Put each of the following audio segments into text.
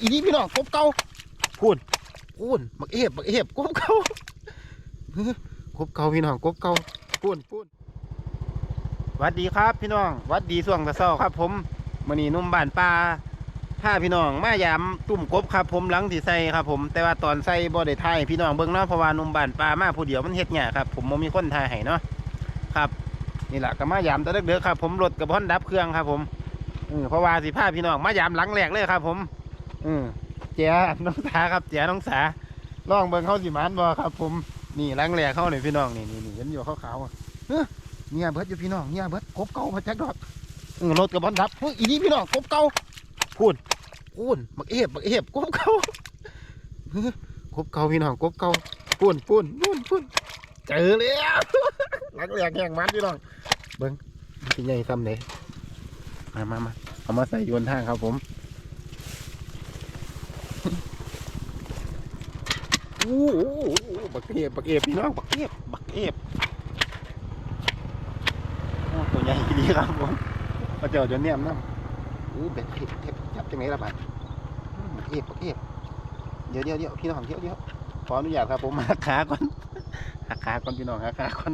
อีนี่พี่น้องกบเก่าพูนพูนบักเอฟบักเอฟกบเก่ากบเก่าพี่น้องกบเก่าพูนพูนวัดดีครับพี่น้องวัดดีส่วงตะเศร้าครับ ผมมื้อนี้หนุ่มบานป่าพาพี่น้องมายามตุ่มกบครับ ผมหลังที่ใส่ครับ ผมแต่ว่าตอนใส่บ่ได้ถ่ายพี่น้องเบิ่งเนาะเพราะว่านุ่มบานป่ามาผู้เดียวมันเฮ็ดยาครับ ผมบ่มีคนถ่ายให้เนาะครับนี่แหละก็มายามแตะเด็กๆครับ ผมรถกับพ่อนดับเครื่องครับ ผมเพราะว่าสิพาพี่น้องมายามหลังแรกเลยครับ ผม อืมเจ้าน้องสาครับเจ้าน้องสาลองเบิ่งเขาสิมานบ่ครับ ผมนี่หลังแรกเขานี่พี่น้องนี่นี่นี่เห็นอยู่ขาวๆอะเฮ้ยเนี่ยเบิดอยู่พี่น้องเนี่ยเบิดกบเก่ามาจักดอกรถกับพ่อนดับเฮ้ยอีนี่พี่น้องกบเก่าพูนพูนบักเอฟบักเอฟกบเก่าเฮ้ยกบเก่าพี่น้องกบเก่าพูนพูนพูนพูนเจอแล้วหลังแรกแห่งมันพี่น้องเบิ้งมันเป็นไงซ้ำเลยมามามาเอามาใส่โยนทางครับผม อ้โหบักเอฟบักเอฟพี่น้องบักเอฟบักเอฟตัวใหญ่ดีครับผมมาเจอเดี๋ยวเนี่ยนะโอ้เบ็ดเทปเทปจับจังไหนละบาดบักเอฟบักเอฟเดี๋ยวเดี๋ยวเดี๋ยวพี่น้องเดี๋ยวเดี๋ยวขออนุญาตครับผมหักขาก่อนหักขาก่อนพี่น้องหักขาก่อน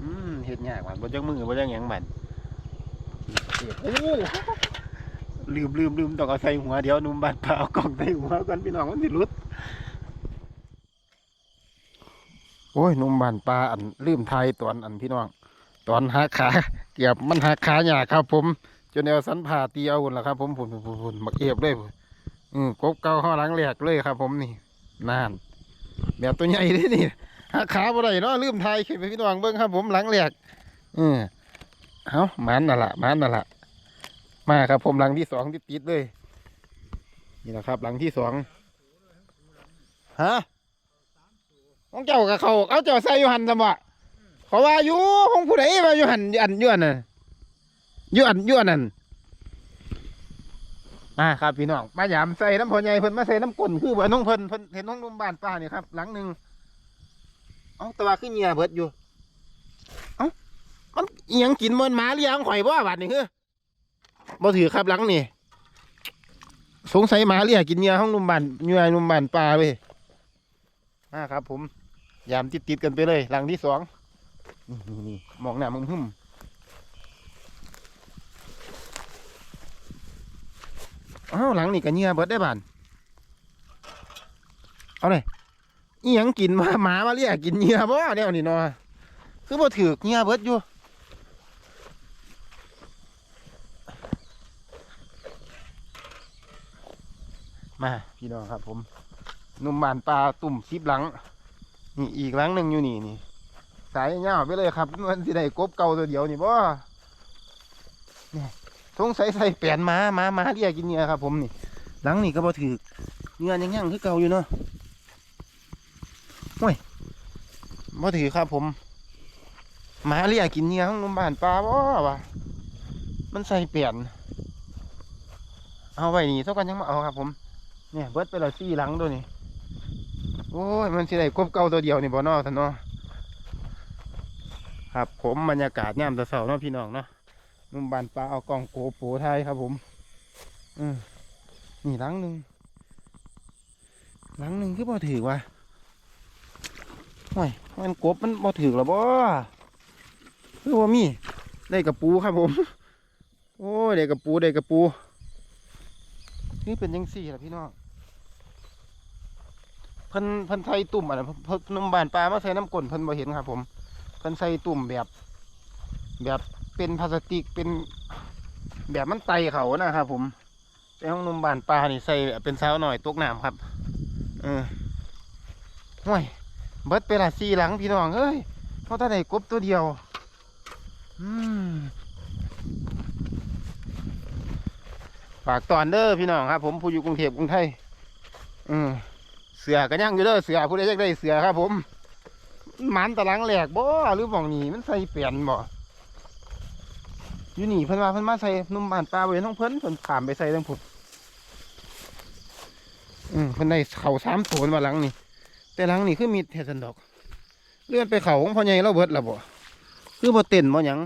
อืมเฮ็ดยากว่ะบ่จังมือบ่จังหยังบัดโอ้ ลืมลืมลืมต้องเอาใส่หัวเดี๋ยวนุ่มบัดพาเอากล่องใส่หัวก่อนพี่น้องมันสิหลุดโอ้ยนุ่มบานปลาอันลืมไทยตอนอันพี่น้อง ตอนหักขาเกียบมันหักขาหยาครับ ผมจนแนวสันผ่าตีเอาหุ่นละครับ ผมผุนผุนผุนผุนมักเอฟเลยอืมกบเก่าห้อหลังแหลกเลยครับ ผมนี่นาน แบบตัวใหญ่เลยนี่หักขาบ่ได้เนาะลืมไทยขึ้นไปพี่น้องเบิ่งครับ ผมหลังแหลกอืมเอามันน่ะละมันน่ะละ มาครับ ผมหลังที่สองที่ติดเลย นี่แหละครับ หลังที่สองฮะของเจ้ากับเขาเอาเจ้าใส่ยูหันสมะเขาว่าอยู่ของผู้ใดว่ายู่หันยู่อันยู่อันน่ะยู่อันยู่อันนั่นมาครับพี่น้องมายามใส่น้ำพอใหญ่เพิ่นมาใส่น้ำก้นคือว่าน้องเพิ่นเพิ่นเห็นน้องนุ่มบ้านป้านี่ครับ หลังหนึ่งเอาต่ว่าขึ้นเงียเบิดอยู่ เอ้ามันเอียงกินมันหมาเลี้ยงข่อยบ่บาดนี่เฮ้อ บ่ถือครับหลังนี่ สงสัยหมาเลี้ยกินเงียห้องนุ่มบานเงียนุ่มบานปลาเว้ยมาครับ ผม ยามติดติดกันไปเลยหลังที่สองนี่มองหน้ามึงหึ่มอ้าหลังนี่ก็เงียเบิดได้บานเอาเลยอีหยังกินมาหมามาเรียกกินเงื่อบ่แนวนี่เนาะคือบ่ถือเงื่อเบิดอยู่ มาพี่น้องครับ ผมนุ่มบานปลาตุ่มซิบหลัง นี่อีกหลังหนึ่งอยู่นี่นี่ สายเงาวไปเลยครับ มันสิได้กบเก่าตัวเดียวนี่บ่เนี่ยสงใสัยใส่แปลนหมาหมาหมาเรียกกินเหงื่อครับ ผมนี่หลังนี่ก็บ่ถือเหงื่อยังยังคือเก่าอยู่เนาะห้ยบ่ถือครับ ผมหมาเรียกกินเนี้ยของนุ่มบานปลาบ่วะมันใส่เปลี่ยนเอาไว้นี่เท่ากันยังมาเอาครับ ผม เนี่ยเบิดไปและสี่หลังตัวนี้โอ้ยมันสิได้กบเก่าตัวเดียวนี่บ่นอท่านเนาะครับผมบรรยากาศยามตะเสาเนาะพี่น้องเนาะนุ่มบานปลาเอากล้องโกโปรไทยครับผมอืมนี่หลังหนึ่งหลังหนึ่งคือบ่ถือวะโอ้ยมันกบมันบ่ถึกหรอบ่คือว่ามีได้กระปูครับผม โอ้ยได้กระปูได้กระปูนี่เป็นยังสี่ล่ะพี่น้อง เพิ่นเพิ่นใส่ตุ่มอะนะเพิ่นนน้ำบานปลามาใส่น้ำก้นเพิ่นบ่เห็นครับ ผม เพิ่นใส่ตุ่มแบบ แบบเป็นพลาสติกเป็นแบบมันไตเขานะครับผมแต่ห้องนมบานปลานี่ใส่เป็นเสาหน่อยตกน้ำครับ เออห่วยเบิดไปละสี่หลังพี่น้องเอ้ยเพราะถ้าได้กบตัวเดียว อืมฝากตอนเด้อพี่น้องครับ ผมผู้อยู่กรุงเทพกรุงไทยอืม สือกันยังอยู่เด้อเสือผู้ใดอยากได้เสือครับ ผมมันตะลังแหลกบ่หรือบ่องนี่มันใส่เปลี่ยนบ่อยู่นี่เพิ่นว่าเพิ่นมาใส่นุ่มบานปลาไว้ท้องเพิ่นเพิ่นขามไปใส่ทั้งผุดอืมเพิ่นได้เข่าสามตัวมาหลังนี่แต่หลังนี่คือมีเทสันดอก เลื่อนไปเขาของพ่อใหญ่เราเบิดละบ่คือบ่เต้นบ่หยัง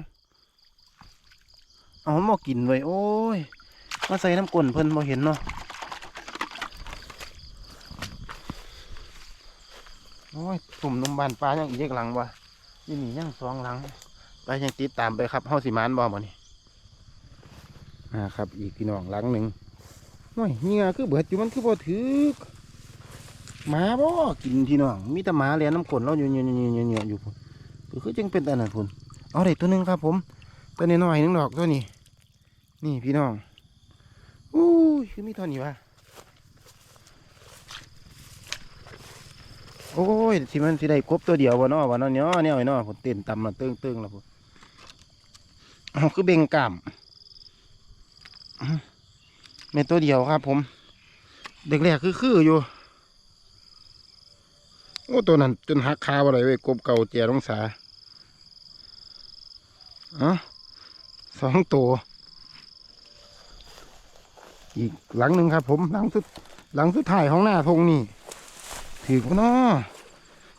เอามันบ่กินไว้โอ้ยมาใส่น้ำกลนเพิ่นบ่เห็นเนาะ โอ้ยตุ่มนมบานปลายังอีกหลังวะยี่นี่ยังสองหลัง ไปยังติดตามไปครับเฮาสิมานบ่บ่นี่อ่าครับ อีกพี่น้องหลังหนึ่งโอ้ยเงียคือเบิดอยู่มันคือบ่ถือหมาบ่กินพี่น้องมีแต่หมาเลียนน้ำกลนเราอยู่เงียๆๆๆอยู่พุ่นคือจังเป็นอันนั้นพุ่นเอาได้ตัวหนึงครับ ผม ตัวนี้น้อยหนึงดอกตัวนี้ นี่พี่น้องอู้คือมีเท่านี้วะ โอ้ยสิมันสิได้กบตัวเดียววะเนาะวะเนาะเนาะเนี่ยไอ้เนาะผมเต้นต่ำมาเติ้งเติ้งแล้วผมเอาคือเบ่งกล้ามอื้อแม่นตัวเดียวครับ ผม เด็กแรกคือคืออยู่โอ้ตัวนั้นจนหักคาอะไรไว้ยกบเก่าเจียลงสาเอ๋อสองตัวอีกหลังหนึ่งครับ ผมหลังสุดหลังสุดท้ายของหน้าทงนี่ ถือกูเนาะ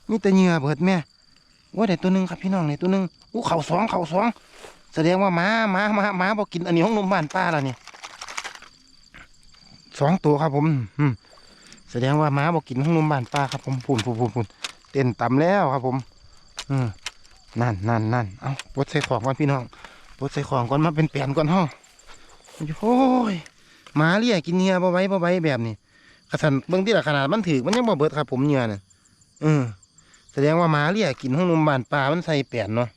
มีแต่เหงื่อเบิดแม่ว่าแต่ตัวหนึ่งครับพี่น้องในตัวหนึ่งอู้เข่าสองเข่าสองแสดงว่าหม้าหม้าหม้าหม้าบอกกินอันนี้ของนมบ้านป้าแล้วนี่สองตัวครับผมอืมแสดงว่าหม้าบอกกินของนมบ้านป้าครับผมพูนพูนพูนพูนเต้นต่ำแล้วครับผม อืมนั่นนั่นนั่นเอาปดใส่ของก่อนพี่น้องปดใส่ของก่อนมาเป็นแปลนก่อนห้องโอ้ยหมาเลี่ยกินเหงื่อบ่ไว้บ่ไว้แบบนี้ ขนาดเบิ่งที่ละขนาดมันถือมันยังบ่เบิดครับผมเหงื่อน่ะเออแสดงว่าหมาเลี่ยกินห้องนมบานปลา มันใส่แปดเนาะ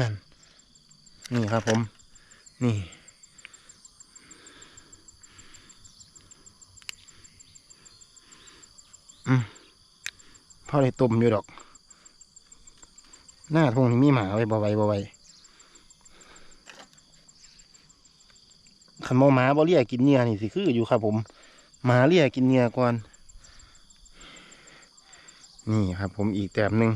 นั่น นี่ครับผม นี่ อืมพอได้ต้มอยู่ดอก หน้าทงนี่มีหมาไว้บ่ไว้บ่ไว้ ขันโมหมาบ่เลียกินเนื้อนี่สิคืออยู่ครับผมหมาเลียกินเนื้อก่อนนี่ครับ ผมอีกแต้มหนึ่ง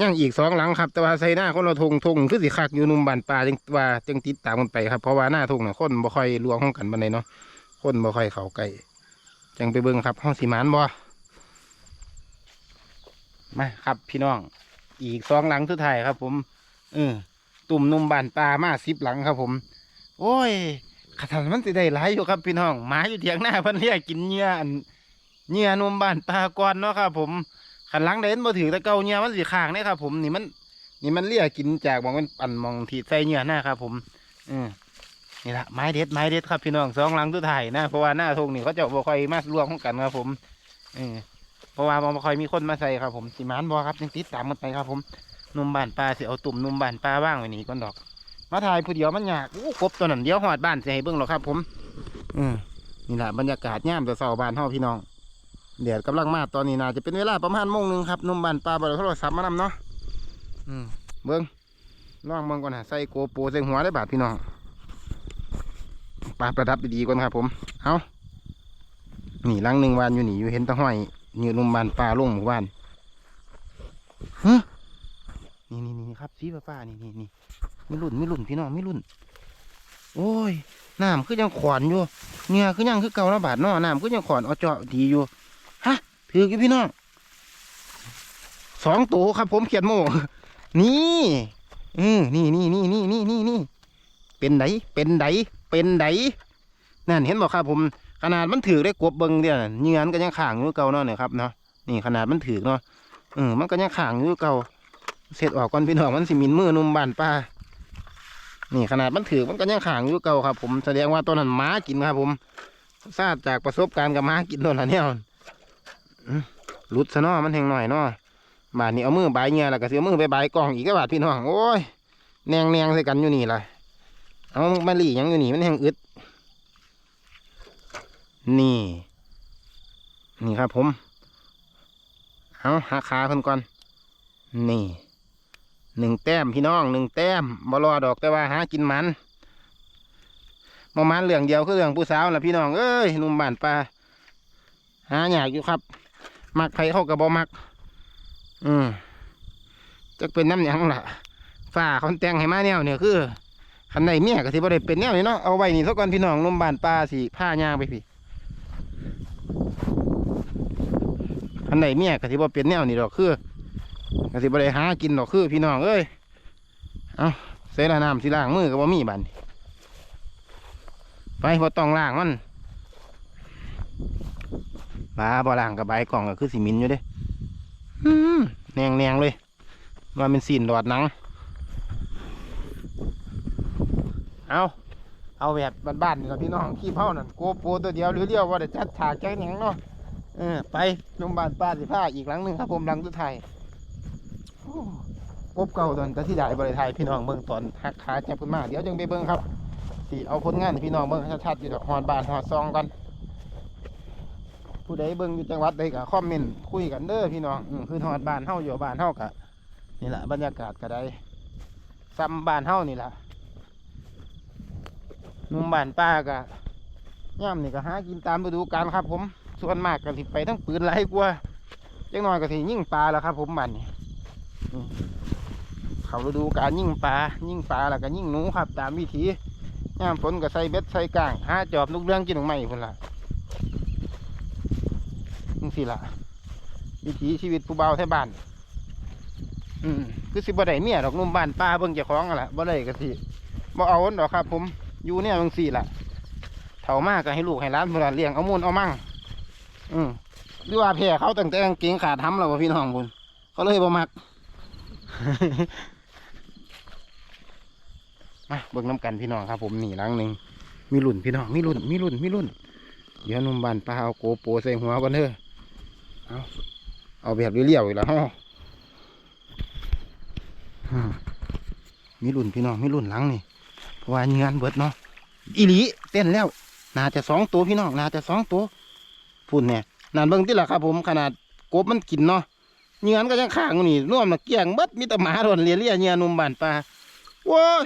ย่างอีกสองหลังครับแต่ว่าใส่หน้าคนเราทงทงคือสิคักอยู่นุ่มบานปลาจังว่าจังติดตามกันไปครับเพราะว่าหน้าทงน่ะคนบ่ค่อยลวงห้องกันบันไดเนาะคนบ่ค่อยเขาใกล้จังไปเบิ่งครับห้องสีมานบ่มาครับพี่น้อง อีกสองหลังสุดท้ายครับ ผมเออตุ่มนุ่มบานปลามาสิบหลังครับ ผม โอ้ย ขนาดมันสิได้หลายอยู่ครับพี่น้องหมาอยู่เถียงหน้าเพิ่นเรียกกินเหงื่ออันเหงื่อนมบ้านปลาก่อนเนาะครับผมขันหลังเด่นบ่ถือแต่เก่าเหงื่อมันสิข้างเนี่ยครับผมนี่มัน นี่มันเรียกกินจากมองมันปั่นมองที่ใส่เหงื่อหน้าครับ ผมอืมนี่ละไม้เด็ดไม้เด็ดครับพี่น้องสองหลังตัวถ่ายนะเพราะว่าหน้าทงนี่เขาจะบ่ค่อยมารวมของกันครับผมเออเพราะว่าบ่ค่อยมีคนมาใส่ครับผมสิมานบ่ครับยังติดตามกันไปครับ ผมนมบ้านปลาสิเอาตุ่มนมบ้านปลาว่างไว้นี่ก่อนดอก มาถ่ายผู้เดียวมันยากอู้กบตัวนั้นเดียวหอดบ้านสิให้เบิ่งหรอกครับ ผมอืมนี่แหละบรรยากาศย่ามแต่เสาบ้านเฮาพี่น้องแดดกำลังมาตอนนี้น่าจะเป็นเวลาประมาณโมงหนึ่งครับหนุ่มบ้านปลาบริโทรศัพท์มานำเนาะอืมเบิ่งลองเบิ่งก่อนนะใส่โกโปรใส่หัวได้บาทพี่น้องปลาประดับดีๆก่อนครับ ผมเอานี่ลังหนึ่งวานอยู่นี่อยู่เห็นตะห้อยนี่หนุ่มบ้านปลาลงหมู่บ้านฮะนี่นี่นี่ครับสีฟ้าๆนี่นี่นี่ ไม่รุ่นไม่รุ่นพี่น้องไม่รุ่น โอ้ยน้ำคือยังขวานอยู่เนี่ยคือยังคือเก่าละบาทเนาะน้ำคือยังขวานเอาเจาะดีอยู่ฮะถือกี่พี่น้องสองตัวครับ ผมเขียนโมนี่อืมนี่นี่นี่นี่นี่นี่นี่เป็นไดเป็นไดเป็นไดนั่นเห็นบอกครับ ผมขนาดมันถือได้กบเบิงเดียวน่ะเหงื่อมันก็ยังข่างอยู่เก่าเนาะเนี่ยครับเนาะนี่ขนาดมันถือเนาะเออมันก็ยังข่างอยู่เก่าเสร็จออกก่อนพี่น้องมันสิมินมือนุ่มบานป้า นี่ขนาดมันถือมันก็ยังขางอยู่เก่าครับ ผมแสดงว่าตัวนั้นม้ากินครับ ผมทราบจากประสบการณ์กับม้ากินตัวนั้นเนี่ยอืมหลุดซะนาะมันแหงหน่อยเนาะบาดนี้เอามือบายเงี้ยแล้วก็เสียมือไปบายกล่องอีกก็บาดพี่น้องโอ้ยแนงแนงใส่กันอยู่นี่เลยเอามาหลีหยังอยู่นี่มันแหงอึดนี่ นี่ครับผม เอาหาขาเพิ่นก่อน นี่ หนึ่งแต้มพี่น้องหนึ่งแต้มบรอดอกแต่ว่าหากินมันประมาณเหลืองเดียวคือเหลืองผู้สาวแหละพี่น้องเอ้ยนุ่มบานปลาหาอยากอยู่ครับมักไผเข้ากับบอมัก อืมจะเป็นน้ำหยังล่ะฝ้าเขาแตงให้มาแนวเนี่ยคือคันใดเมียก็สิบ่ได้เป็นแนวนี้เนาะเอาไว้นี่สักก่อนพี่น้องนุ่มบานปลาสิผ้าย่างไปพี่คันใดเมียก็สิบ่เป็นแนวนี้ดอกคือ กสิบได้หากินดอกคือพี่น้องเอ้ย เอาเส่ลน้ำสิล้างมือก็บ่มีบันไปบ่ต้องล้างมันบาบ่ล้างกับใบกล่องก็คือสิมินอยู่เด้อืมแนงแนงเลยว่าเป็นสีนหลอดหนัง เอาเอาแบบบ้านๆนี่ละพี่น้องขี้เผานั่นโกโปตัวเดียวหรือเดียวว่าได้จัดฉากแจ้งหนังเนาะเออไปโรงพยาบาลป้าสิผ้าอีกหลังหนึ่งครับผมหลังสุดท้าย อบเก่าตอนแต่ที่ได้บริไทยพี่น้องเบิ่งตอนหักขาจับขึ้นมาเดี๋ยวจึงไปเบิ่งครับสิเอาผลงานให้พี่น้องเบิ่งชัดๆอยู่ดอกฮอดบ้านฮอดซองกันผู้ใดเบิ่งอยู่จังหวัดใดก็คอมเมนต์คุยกันเด้อพี่น้องอืมคือฮอดบ้านเฮาอยู่บ้านเฮากะนี่แหละบรรยากาศก็ได้ซ้ำบ้านเฮานี่แหละนุ่มบ้านป้ากะย่ำนี่ก็หากินตามฤดูกาลครับ ผมส่วนมากก็สิไปทั้งปืนไรกว่าจังน้อยก็สิยิ่งปลาแล้วครับ ผมบ้านนี่ เขาฤดูกาลยิ่งปลายิ่งปลาแล้วก็ยิ่งหนูครับ ตามวิธีย่ามฝนก็ใส่เบ็ดใส่กลางหาจอบลูกเรื่องกินของใหม่พุ่นละนี่สิละวิถีชีวิตผู้เบาไทยบ้าน อืมคือสิบ่ได้เมียดอกนุ่มบ้านป้าเบิ่งเจ้าของนั่นล่ะบ่ได้ก็สิบ่เอาอันดอกครับ ผมอยู่เนี่ยจังซี่ล่ะเฒ่ามากก็ให้ลูกให้หลานพุ่นล่ะเลี้ยงเอามูลเอามั่งอืมหรือว่าแพ้เขาตั้งแต่กางเกงขาดทำแล้วพี่น้องพุ่นเขาเลยบ่มัก มาเบิ่งน้ำกันพี่น้องครับ ผมนี่หลังหนึ่งมีรุ่นพี่น้องมีรุ่นมีรุ่นมีรุ่นเดี๋ยวหนุ่มบานปลาเอาโกโปรใส่หัวกันเถอะเอาเอาแบบเลี้ยวๆอีกแล้วฮะมีรุ่นพี่น้องมีรุ่นหลังนี่เพราะว่าเงือนเบิดเนาะอีหลีเต้นแล้วน่าจะสองตัวพี่น้องน่าจะสองตัวพุ่นเนี่ยนานเบิ่งที่ละครับ ผมขนาดกบมันกินเนาะ เงือนก็ยังข้างนี่ร่วมมาเกี่ยงเบิดมีแต่หมาโดนเลียเลียเงือหนุ่มบานปลาโว้ย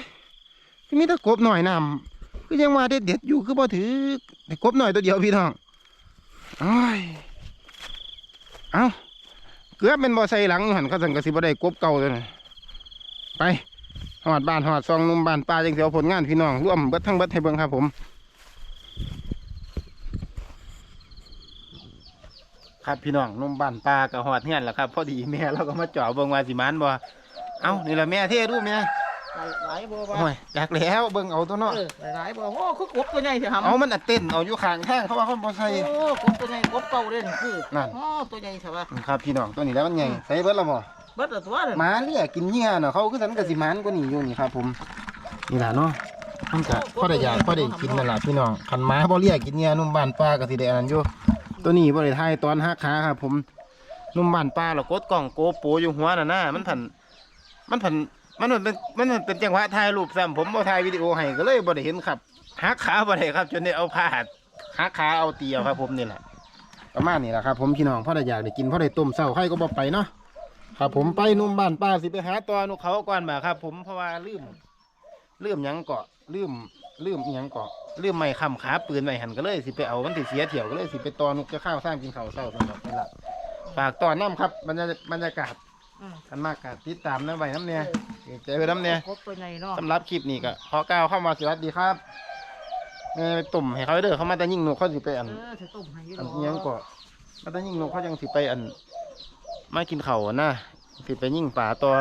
มีแต่กบหน่อยน้ำก็ยังว่าเด็ดเด็ดอยู่คือบ่ถือแต่กบหน่อยตัวเดียวพี่น้องอ้ยเอาเกือบเป็นบ่อใส่หลังหันเขาสั่งกระสิบได้กบเก่าเลยนะไปหอดบานหอดซองนุ่มบานปลาจังเสียวผลงานพี่น้องร่วมเบิดทั้งเบิดให้เบิ่งครับผม ครับพี่น้องหนุ่มบ้านปลากับหอดเฮือนแล้วครับพอดีแม่เราก็มาเจ่อเบิ่งว่าสิมานบ่เอ้านี่แหละแม่เท่ดูแม่หลายบ่ว่าโอ้ยอยากแล้วเบิ่งเอาตัวเนาะเออหลายบ่โอ้คือกบตัวใหญ่สิครับเอามันอัดเต้นเอาอยู่ข้างทางเขาว่าเขาบ่ใส่โอ้กบตัวใหญ่กบเก่าเด้นี่คือนั่นอ๋อตัวใหญ่ใช่ป่ะครับพี่น้องตัวนี้แล้วมันไงใส่เบิดและบ่เบิดละตัวเด้อหมาเลียกินเหยื่อเนาะเขาคือสันกสิหมานกว่านี้อยู่นี่ครับผมนี่ล่ะเนาะมันก็พอได้อยากพอได้กินนั่นล่ะพี่น้องคันหมาบ่เลียกินเหยื่อนุ่มบ้านป้าก็สิได้อันนั้นอยู่ ตัวนี้บ่ได้ถ่ายตอนหักขาครับ ผมนุ่มบ้านป้าแล้วกดกล้องโกโปรอยู่หัวน่ะนะมันผัน มันผันมันมันเป็นมันมันเป็นจังหวะถ่ายรูปซ้ำผมบ่ถ่ายวิดีโอให้ก็เลยบ่ได้เห็นครับหักขาบ่ได้ครับ จนได้เอาผ้าหักขาเอาเตียวครับ ผมนี่แหละประมาณนี้แหละครับ ผมพี่น้องพ่อได้อยากได้กินพ่อได้ต้มเศร้าใครก็บ่ไปเนาะครับ ผมไปนุ่มบ้านป้าสิไปหาตัวนุเขาก่อนมาครับ ผมเพราะว่าลืมลืมยังเกาะลืมลืมอิหยังเกาะ ลืมไม่คำขาปืนไม่หันก็เลยสิไปเอามันสิเสียเถี่ยวก็เลยสิไปตอนุกจะข้าวสร้างกินข้าวเศร้าสำหรับนี่ละฝากตอนน้ำครับบรรยากาศบรรยากาศอืมกันมากกาติดตามน้ำใบน้ำเนี่ยใจไปน้ำเนี่ยกบตัวใหญ่เนาะสำหรับคลิปนี้ก็ขอก้าวเข้ามาสวัสดีครับแม่ไปตุ่มให้เขาเด้อเขามาแต่ยิ่งนกเขาสิไปอันเออสิต้มให้อยู่อันดอกอิหยังเกาะมาแต่ยิ่งนกเขายังสิไปอันไม่กินเขาวอะนะสิไปยิ่งป่าตัว